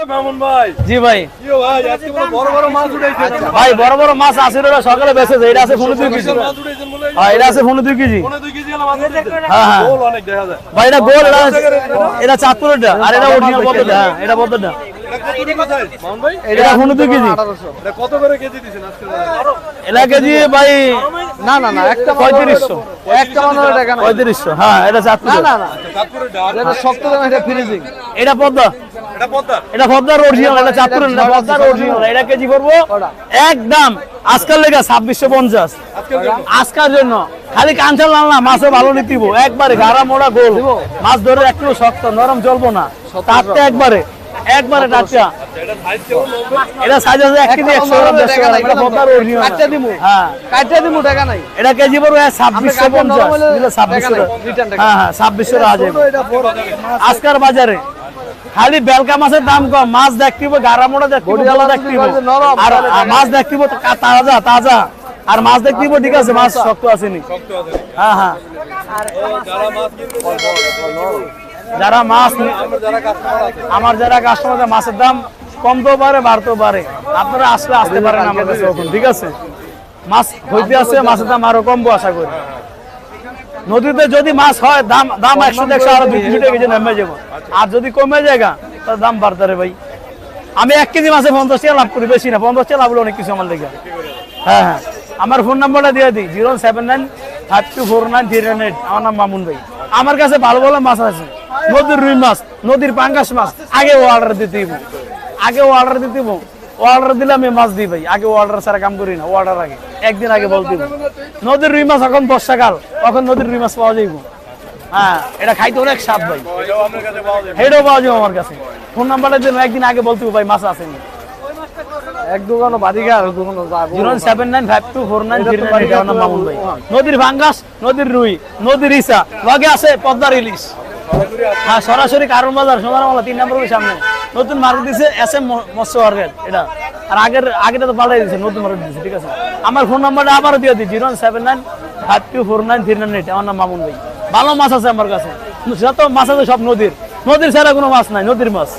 জি ভাই। ভাই বড় বড় বড় মাছ উঠাইছেন ভাই বড় বড় মাছ আছে সকালে বেঁচেছে এটা আছে পনেরো দুই কেজি। হ্যাঁ এটা আছে পনেরো দুই কেজি। হ্যাঁ হ্যাঁ। গোল অনেক দেখা যায়। ভাই এটা গোল এটা এটা চাঁদপুরেরটা আর এটা অরিজিনাল হ্যাঁ এটা এটা কত টাকা চাই মামুন ভাই এটা পনেরো কেজি কত করে কেজি দিছেন আজকে এটা কেজি ভাই না না না একটা পঁয়ত্রিশশো। একটা বানানো টাকা পঁয়ত্রিশশো হ্যাঁ এটা চাঁদপুর না না এটা শক্ত দাম এটা ফ্রিজিং এটা পদ্মা। এটা পদ্মার অরিজিনাল এটা চাঁদপুরের না পদ্মার অরিজিনাল এটা কেজি করব? একদম। আজকাল লেগে ছাব্বিশশো পঞ্চাশ। আজকের জন্য? খালি কাঞ্চাল না মাছও ভালো নিতিব একবারে গাড়া মোড়া গোল। মাছ ধরে একটু শক্ত নরম চলবো না। টাটকা একবারে। একবারে টাটকা এটা সাইজ আছে এক কেজি গ্রাম এটা পদ্মার অরিজিনাল কাটতে দিমু? হ্যাঁ। কাটতে দিমু টাকা নাই। এটা কেজি পড়বে ছাব্বিশশো আপনি কাটবেন পঞ্চাশ। নরম হলে দিলে ছাব্বিশশো টাকা। নাই, return টাকা। হ্যাঁ হ্যাঁ আজকার বাজারে খালি বেলকা মাছের দাম কম মাছ দেখতিব গাড়া মোড়া দেখতিব গলা দেখতিব আর মাছ দেখতিব তো তাজা তাজা। আর মাছ দেখতিব ঠিক আছে মাছ শক্ত। আসেনি। শক্ত আছে হ্যাঁ হ্যাঁ। যারা মাছ আমরা যারা কাস্টমার মাছের দাম কমতেও পারে বাড়তেও পারে। আপনারা আসলে আসতে পারেন আমার কাছে ঠিক আছে? মাছ হইতে আছে মাছের দাম আরও কমবো আশা করি। নদীতে যদি মাছ হয় দাম দাম একশো একশো আরও দুই তিনশো টাকা কেজি নেমে যাব। আর যদি কমে যায় গা, তাহলে দাম বাড়তে রে ভাই। আমি এক কেজি মাছে পঞ্চাশ টাকা লাভ করি বেশি না। পঞ্চাশ টাকা লাভ হলে অনেক কিছু আমার লেগে। হ্যাঁ হ্যাঁ। আমার ফোন নাম্বারটা দিয়ে দিই zero seven nine five two four nine three nine eight. আমার নাম মামুন ভাই। আমার কাছে ভালো ভালো মাছ আছে। নদীর রুই মাছ নদীর পাঙ্গাস মাছ আগে ও অর্ডার দিতে। আগে ও অর্ডার দিতে। অর্ডার দিলে আমি মাছ দিই ভাই। আগে অর্ডার ছাড়া কাম করি না অর্ডার আগে। একদিন আগে বলতে। নদীর রুই মাছ এখন বর্ষাকাল তখন নদীর রুই মাছ পাওয়া যাইব। হ্যাঁ এটা খাইতে অনেক স্বাদ ভাই। এটাও পাওয়া যাবে হেডও পাওয়া যাবে আমার কাছে। ফোন নাম্বারের জন্য একদিন আগে বলতে ভাই মাছ আসেনি। এক দোকানও বাদিকা আর দোকানও যাব। Zero seven nine five two four nine three nine Mamun ভাই। নদীর ভাঙ্গাস নদীর রুই নদীর ইসা লগে আছে পদ্মার ইলিশ। হ্যাঁ সরাসরি কারণ বাজার সোনারমালা তিন নম্বর সামনে। নতুন মার্কেট দিছে এস এম মৎস্য মার্কেট, এটা। আর আগের, আগেটা তো পাল্টাই দিচ্ছে নতুন মার্কেট দিচ্ছে ঠিক আছে? আমার ফোন নাম্বারটা আবারও দিয়ে দিই, zero seven nine five two four nine three nine eight, আমার নাম মামুন ভাই। ভালো মাছ আছে আমার কাছে। যত মাছ আছে সব নদীর। নদীর ছাড়া কোনো মাছ নাই, নদীর মাছ।